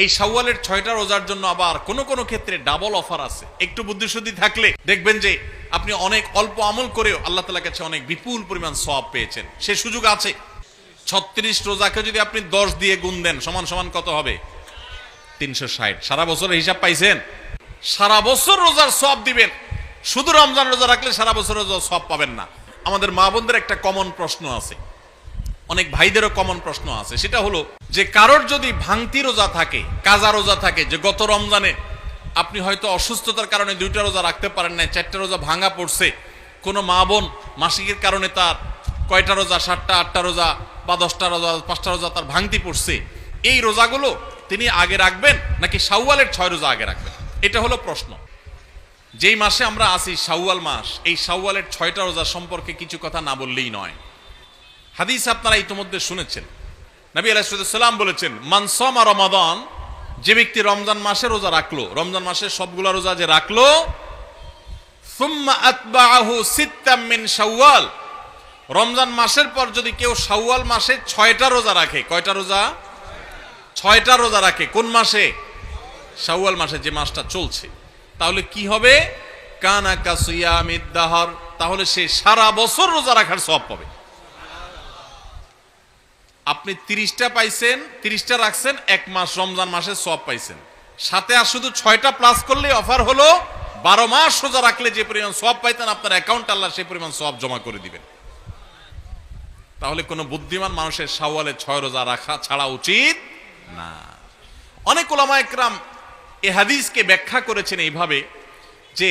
এই সাওয়ালের ছয়টা রোজার জন্য আবার কোনো কোনো ক্ষেত্রে ডাবল অফার আছে। একটু বুদ্ধিশুদ্ধি থাকলে দেখবেন যে আপনি অনেক অল্প আমল করেও আল্লাহ তালার কাছে অনেক বিপুল পরিমাণ সব পেয়েছেন। সে সুযোগ আছে। ছত্রিশ রোজাকে যদি আপনি দশ দিয়ে গুণ দেন, সমান সমান কত হবে? তিনশো ষাট। সারা বছরের হিসাব পাইছেন? সারা বছর রোজার সব দিবেন। শুধু রমজান রোজা রাখলে সারা বছর রোজা সব পাবেন না। আমাদের মা বোনদের একটা কমন প্রশ্ন আছে। অনেক ভাইদেরও কমন প্রশ্ন আছে। সেটা হলো যে কারোর যদি ভাঙতি রোজা থাকে, কাজা রোজা থাকে, যে গত রমজানে আপনি হয়তো অসুস্থতার কারণে দুইটা রোজা রাখতে পারেন না চারটা রোজা ভাঙা পড়ছে, কোনো মা বোন মাসিকের কারণে তার কয়টা রোজা, সাতটা, আটটা রোজা বা দশটা রোজা, পাঁচটা রোজা তার ভাঙতি পড়ছে, এই রোজাগুলো তিনি আগে রাখবেন নাকি শাওয়ালের ছয় রোজা আগে রাখবেন? এটা হলো প্রশ্ন। যেই মাসে আমরা আসি শাওয়াল মাস, এই শাওয়ালের ছয়টা রোজা সম্পর্কে কিছু কথা না বললেই নয়। হাদিস আপনারা ইতিমধ্যে শুনেছেন। নবী আলাইসাল্লাম বলেছেন মানসমা রমাদান, যে ব্যক্তি রমজান মাসে রোজা রাখল, রমজান মাসে সবগুলা রোজা যে রাখল রমজান মাসের পর যদি কেউ শাওয়াল মাসে ছয়টা রোজা রাখে, কয়টা রোজা? ছয়টা রোজা রাখে। কোন মাসে? শাওয়াল মাসে যে মাসটা চলছে। তাহলে কি হবে? কানা কাসিয়ামিদ দাহর। তাহলে সে সারা বছর রোজা রাখার সব পাবে। আপনি তিরিশটা পাইছেন, তিরিশটা রাখছেন, এক মাস, রমজান মাসে সব পাইছেন। সাথে আর শুধু ছয়টা প্লাস করলে অফার হলো, বারো মাস সোজা রাখলে যে পরিমাণ সব পাইতেন, আপনার অ্যাকাউন্ট আল্লাহ সেই পরিমাণ সব জমা করে দিবেন। তাহলে কোনো বুদ্ধিমান মানুষের সাওয়ালে ছয় রোজা রাখা ছাড়া উচিত না। অনেক ওলামা একরাম এ হাদিসকে ব্যাখ্যা করেছেন এইভাবে যে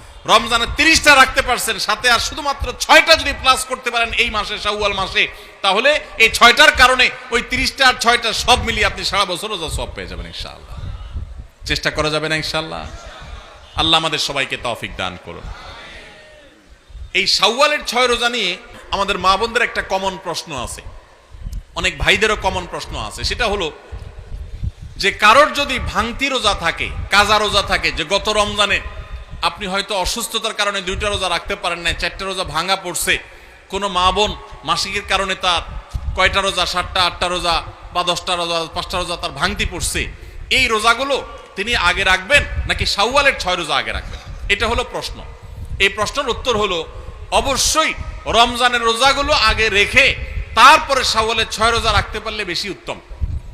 রমজানে তিরিশটা রাখতে পারছেন, সাথে আর শুধুমাত্র ছয়টা যদি প্লাস করতে পারেন এই মাসে, শাওয়াল মাসে, তাহলে এই ছয়টার কারণে ওই তিরিশটা আর ছয়টা সব মিলিয়ে আপনি সারা বছর রোজা সব পেয়ে যাবেন ইনশাআল্লাহ। চেষ্টা করা যাবে না ইনশাআল্লাহ? আল্লাহ আমাদের সবাইকে তৌফিক দান করুন। এই শাওয়ালের ছয় রোজা নিয়ে আমাদের মা বোনদের একটা কমন প্রশ্ন আছে। অনেক ভাইদেরও কমন প্রশ্ন আছে। সেটা হলো যে কারোর যদি ভাঙতি রোজা থাকে, কাজা রোজা থাকে, যে গত রমজানে আপনি হয়তো অসুস্থতার কারণে দুইটা রোজা রাখতে পারেন না চারটা রোজা ভাঙা পড়ছে। কোনো মা বোন মাসিকের কারণে তার কয়টা রোজা, সাতটা, আটটা রোজা বা দশটা রোজা, পাঁচটা রোজা তার ভাঙতি পড়ছে। এই রোজাগুলো তিনি আগে রাখবেন নাকি শাওয়ালের ছয় রোজা আগে রাখবেন? এটা হলো প্রশ্ন। এই প্রশ্নের উত্তর হলো, অবশ্যই রমজানের রোজাগুলো আগে রেখে তারপরে শাওয়ালের ছয় রোজা রাখতে পারলে বেশি উত্তম।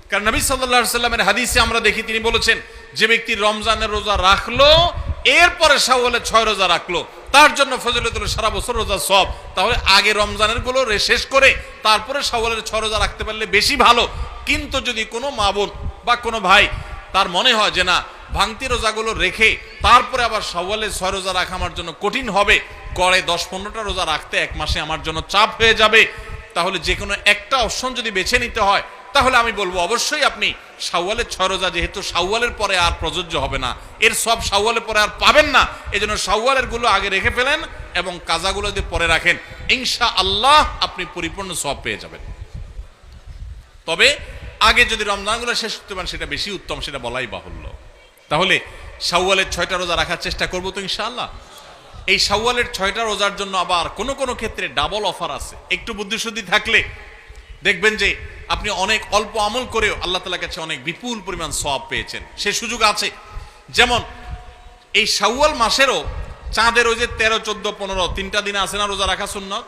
কারণ নবী সাল্লাহ সাল্লামের হাদিসে আমরা দেখি, তিনি বলেছেন, যে ব্যক্তি রমজানের রোজা রাখল এরপরে শাওয়ালের ছয় রোজা রাখল, তার জন্য ফজলত হলো সারা বছর রোজা সব। তাহলে আগে রমজানেরগুলো শেষ করে তারপরে শাওয়ালের ছয় রোজা রাখতে পারলে বেশি ভালো। কিন্তু যদি কোনো মা বোন বা কোনো ভাই তার মনে হয় যে না, ভাঙতি রোজাগুলো রেখে তারপরে আবার শাওয়ালের ছয় রোজা রাখা আমার জন্য কঠিন হবে, গড়ে দশ পনেরোটা রোজা রাখতে এক মাসে আমার জন্য চাপ হয়ে যাবে। তাহলে যে কোনো একটা অপশন যদি বেছে নিতে হয় তাহলে আমি বলব, অবশ্যই আপনি শাওয়ালের ছয় রোজা, যেহেতু শাওয়ালের পরে আর প্রযোজ্য হবে না, এর সব শাওয়ালের পরে আর পাবেন না এই জন্য শাওয়ালেরগুলো আগে রেখে ফেলেন এবং কাজাগুলো যদি পরে রাখেন ইনশা আল্লাহ আপনি পরিপূর্ণ সব পেয়ে যাবেন। তবে আগে যদি রমজানগুলো শেষ করতে পারেন, সেটা বেশি উত্তম, সেটা বলাই বাহুল্য। তাহলে শাওয়ালের ছয়টা রোজা রাখার চেষ্টা করব তো ইনশাআল্লাহ। এই শাওয়ালের ছয়টা রোজার জন্য আবার কোনো কোনো ক্ষেত্রে ডাবল অফার আছে। একটু বুদ্ধিশুদ্ধি থাকলে দেখবেন যে আপনি অনেক অল্প আমল করেও আল্লাহ তালার কাছে অনেক বিপুল পরিমাণ সব পেয়েছেন। সে সুযোগ আছে। যেমন, এই শাওয়াল মাসেরও চাঁদের ওই যে তেরো, চোদ্দ, পনেরো, তিনটা দিন আছে না রোজা রাখা সুন্নত?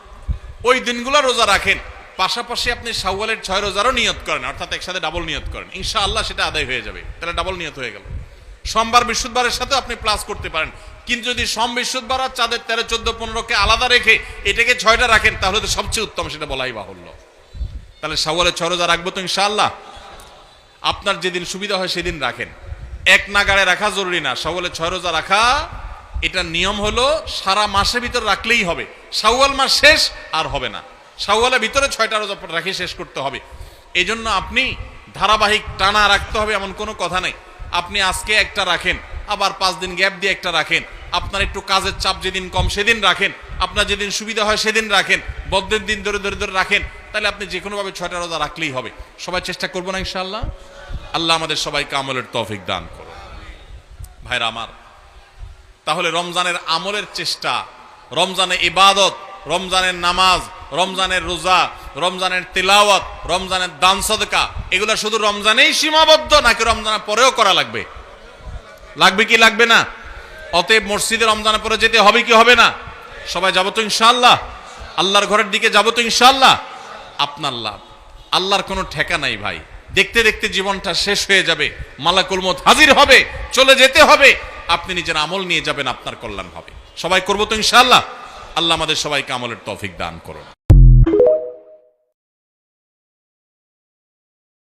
ওই দিনগুলো রোজা রাখেন। পাশাপাশি আপনি শাওয়ালের ছয় রোজারও নিয়ত করেন, অর্থাৎ একসাথে ডাবল নিয়ত করেন। ইনশাআল্লাহ সেটা আদায় হয়ে যাবে। তাহলে ডাবল নিয়ত হয়ে গেল। সোমবার, বৃহস্পতিবারের সাথে আপনি প্লাস করতে পারেন। কিন্তু যদি সম বিশুদ্ধ বারাত চাঁদের তেরো, চোদ্দ, পনেরোকে আলাদা রেখে এটাকে ছয়টা রাখেন, তাহলে তো সবচেয়ে উত্তম সেটা বলাই বাহুল্য। তাহলে সাওয়ালে ছয় রোজা রাখব তো ইনশাআল্লাহ। আপনার যেদিন সুবিধা হয় সেদিন রাখেন। এক নাগাড়ে রাখা জরুরি না সাওয়ালে ছয় রোজা রাখা এটার নিয়ম হলো সারা মাসের ভিতর রাখলেই হবে। সাওয়াল মাস শেষ আর হবে না। শাওয়ালের ভিতরে ছয়টা রোজা রাখি শেষ করতে হবে। এই জন্য আপনি ধারাবাহিক টানা রাখতে হবে এমন কোনো কথা নেই। আপনি আজকে একটা রাখেন, আবার পাঁচ দিন গ্যাপ দিয়ে একটা রাখেন। আপনার একটু কাজের চাপ যেদিন কম সেদিন রাখেন। আপনার যেদিন সুবিধা হয় সেদিন রাখেন। বদ্ধের দিন ধরে ধরে ধরে রাখেন। তাহলে আপনি যে কোনোভাবে ছয়টা রোজা রাখলেই হবে। সবাই চেষ্টা করব না ইনশাআল্লাহ? আল্লাহ আমাদের সবাইকে আমলের তৌফিক দান করো ভাইরা আমার, তাহলে রমজানের আমলের চেষ্টা, রমজানে ইবাদত, রমজানের নামাজ, রমজানের রোজা, রমজানের তিলাওয়াত, রমজানের দান সদকা, এগুলো শুধু রমজানেই সীমাবদ্ধ নাকি রমজানের পরেও করা লাগবে? লাগবে কি লাগবে না? অতএব মসজিদে রমজানের পরে যেতে হবে কি হবে না? সবাই যাব তো ইনশাআল্লাহ? আল্লাহর ঘরের দিকে যাব তো ইনশাআল্লাহ? আপনার লাভ। আল্লাহর কোনো ঠেকা নাই ভাই। দেখতে দেখতে জীবনটা শেষ হয়ে যাবে, মালাকুল মত হাজির হবে, চলে যেতে হবে, আপনি নিজের আমল নিয়ে যাবেন, আপনার কল্যাণ হবে। সবাই করব তো ইনশাল্লাহ আল্লাহ আমাদের সবাইকে আমলের তফিক দান করুন।